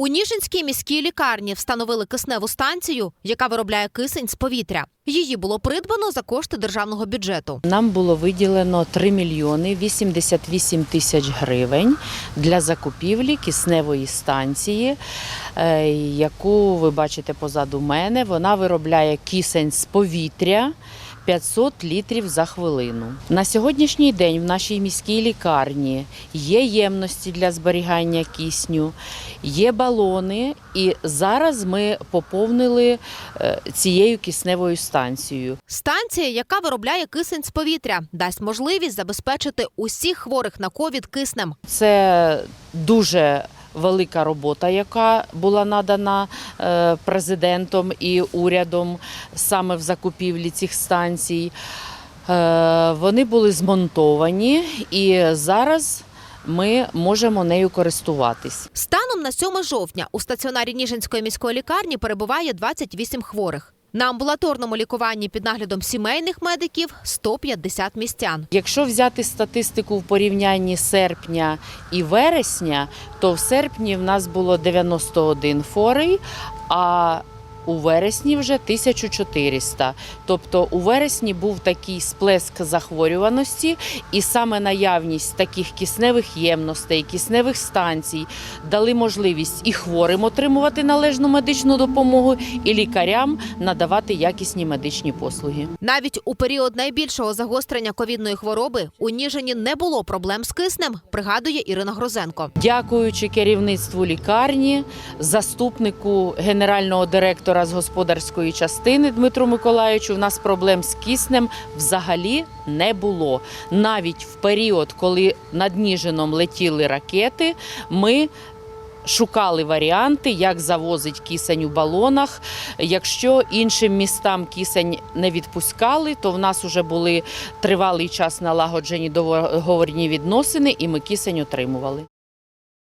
У Ніжинській міській лікарні встановили кисневу станцію, яка виробляє кисень з повітря. Її було придбано за кошти державного бюджету. Нам було виділено 3 мільйони 88 тисяч гривень для закупівлі кисневої станції, е, яку ви бачите позаду мене. Вона виробляє кисень з повітря. 500 літрів за хвилину. На сьогоднішній день в нашій міській лікарні є ємності для зберігання кисню, є балони, і зараз ми поповнили е, цією кисневою станцією. Станція, яка виробляє кисень з повітря, дасть можливість забезпечити усіх хворих на ковід киснем. Це дуже велика робота, яка була надана е, президентом і урядом саме в закупівлі цих станцій. Е, Вони були змонтовані і зараз ми можемо нею користуватись. Станом на 7 жовтня у стаціонарі Ніжинської міської лікарні перебуває 28 хворих. На амбулаторному лікуванні під наглядом сімейних медиків 150 містян. Якщо взяти статистику в порівнянні серпня і вересня, то в серпні в нас було 91 форий, а у вересні вже 1400. Тобто у вересні був такий сплеск захворюваності, і саме наявність таких кисневих ємностей, кисневих станцій дали можливість і хворим отримувати належну медичну допомогу, і лікарям надавати якісні медичні послуги. Навіть у період найбільшого загострення ковідної хвороби у Ніжині не було проблем з киснем, пригадує Ірина Грозенко. Дякуючи керівництву лікарні, заступнику генерального директора господарської частини Дмитру Миколаївичу, в нас проблем з киснем взагалі не було. Навіть в період, коли над Ніжином летіли ракети, ми. Шукали варіанти, як завозить кисень у балонах. Якщо іншим містам кисень не відпускали, то в нас вже були тривалий час налагоджені договорні відносини, і ми кисень отримували.